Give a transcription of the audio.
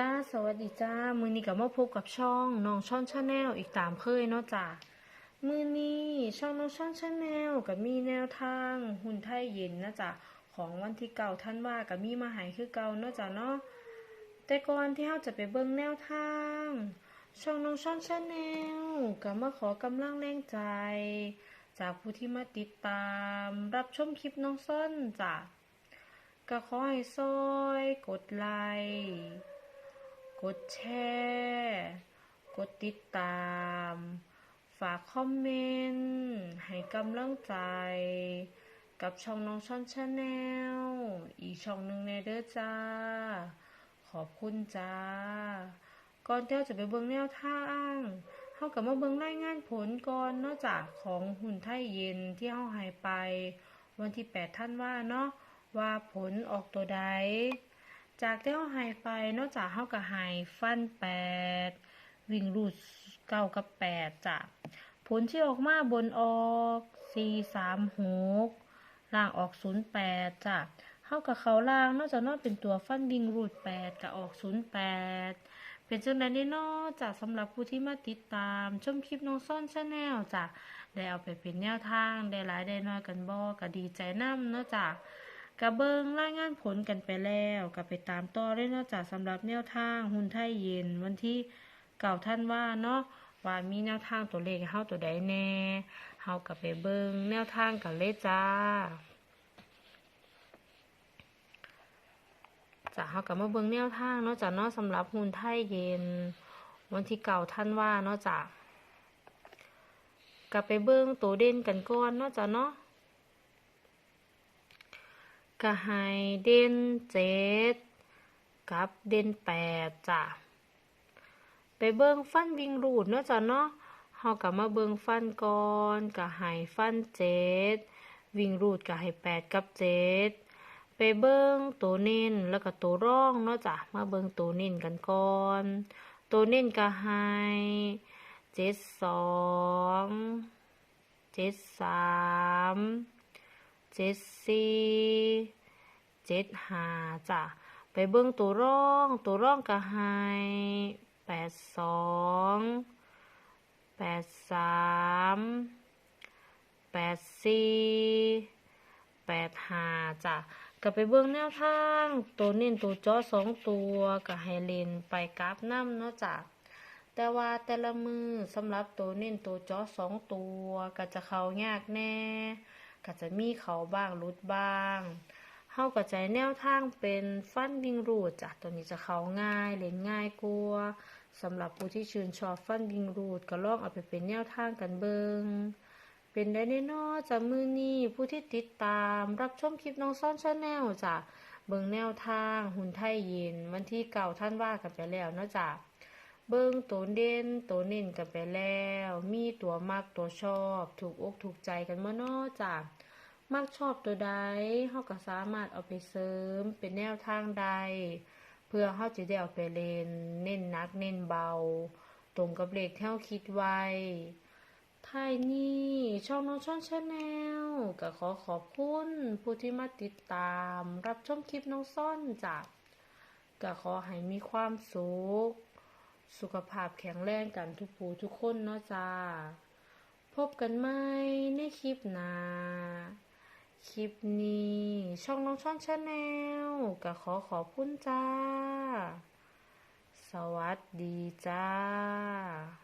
จ้าสวัสดีจ้า มือนี้กับมาพบกับช่องน้องช่อนชาแนลอีกตามเคยเนาะจ้ามือนี้ช่องน้องช่อนชาแนลกับมีแนวทางหุ่นไทยเย็นนะจ้ะของวันที่เก่าท่านว่ากับมีมาหายคือเก่าเนาะจ้ะเนาะแต่ก่อนที่เราจะไปเบิ่งแนวทาง ช่องน้องช่อนชาแนลกับมาขอกำลังแรงใจ จากผู้ที่มาติดตาม รับชมคลิปน้องซ่อนจ้ะก็ขอให้ซอย กดไลค์ กดแชร์ กดติดตาม ฝากคอมเมนต์ ให้กำลังใจ กับช่องน้องช่อนชาแนล อีกช่องหนึ่งในเด้อจ้า ขอบคุณจ้า ก่อนเที่เราจะไปเบิ่งแนวทางเฮากับมาเบิ่งรายงานผลก่อนนอกจากของหุ่นไทยเย็นที่เฮาหายไป วันที่8ท่านว่าเนาะว่าผลออกตัวใด จากที่เราหายไปนอกจากเขาก็หายฟันแปดวิ่งรูดเก้ากับแปดจ้ะผลที่ออกมาบนออกสี่สามหกล่างออกศูนย์แปดจ้ะเข้ากับเขาล่างนอกจากนอกเป็นตัวฟันวิ่งรูดแปดกับออกศูนย์แปดเป็นจังไดได้นอจากสำหรับผู้ที่มาติดตามชมคลิปน้องซ่อนชาแนลจ้ะได้เอาไปเป็นแนวทางได้หลายได้น้อยกันบอก็ดีใจน้ำเนาะจ้ะ กะเบิงรายงานผลกันไปแล้วกะไปตามต่อเลยเนาะจากสำหรับแนวทางหุ้นไทยเย็น วันที่เก่าท่านว่าเนาะว่ามีแนวทางตัวเลขให้เฮาตัวใดแน่เฮากะไปเบิงแนวทางกันเลยจ้าจ้ะเฮากะมาเบิงแนวทางเนาะจ้ะเนาะสำหรับหุ้นไทยเย็น วันที่เก่าท่านว่าเนาะจ้ะกะไปเบิงตัวเด่นกันก่อนเนาะจ้ะเนาะ ก็ให้เด่นเจ็ดกับเด่นแปดจ้ะ ไปเบิ่งฟันวิ่งรูดเนาะจ้ะเนาะเฮาก็มาเบิ่งฟันก่อนก็ให้ฟันเจ็ดวิ่งรูดก็ให้แปดกับเจ็ดไปเบิ่งตัวเน้นแล้วก็ตัวร่องเนาะจ้ะมาเบิ่งตัวเน้นกันก่อน ตัวเน้นก็ให้เจ็ดสองเจ็ดสาม เจ็ดสี่เจ็ดห้าจ้ะไปเบิ่งตัวร่องตัวร่องก็ให้แปดสองแปดสามแปดสี่แปดห้าจ้ะก็ไปเบิ่งแนวทาง ตัวเน้นตัวจอสองตัวก็ให้เลนไปกราฟน้ำเนาะจ้ะแต่ว่าแต่ละมือสำหรับตัวเน้นตัวจอสองตัวก็จะเข้ายากแน่ ก็จะมีเขาบ้างรุดบ้างเฮาก็ใจแนวทางเป็นฟันวิ่งรูดจ้ะตัวนี้จะเขาง่ายเล่นง่ายกว่าสำหรับผู้ที่ชื่นชอบฟันวิ่งรูดก็ลองเอาไปเป็นแนวทางกันเบิงเป็นได้แน่นอจากมือนี้ผู้ที่ติดตามรับชมคลิปน้องซ่อนชาแนลจ้ะเบิงแนวทางหุ่นไทยเย็น วันที่เก่าท่านว่ากันไปแล้วเนาะจ้ะ เบิ้งตัวเด่นตัวเน้นกันไปแล้ว มีตัวมากตัวชอบ ถูกอกถูกใจกันเมื่อนาะจ้ะมักชอบตัวใดเฮาก็สามารถเอาไปเสริมเป็นแนวทางใด เพื่อเฮาจะได้เอาไปเล่นเน้นนักเน้นเบา ตรงกับเลขที่เฮาคิดไว้ท้ายนี้ช่องน้องช่องชาแนลก็ขอขอบคุณผู้ที่มาติดตาม รับชมคลิปน้องซ่อนจ้ะก็ขอให้มีความสุข สุขภาพแข็งแรงกันทุกผู้ทุกคนเนาะจ้า พบกันใหม่ในคลิปหน้าคลิปนี้ ช่องน้องช่องชาแนลก็ขอขอบคุณจ้า สวัสดีจ้า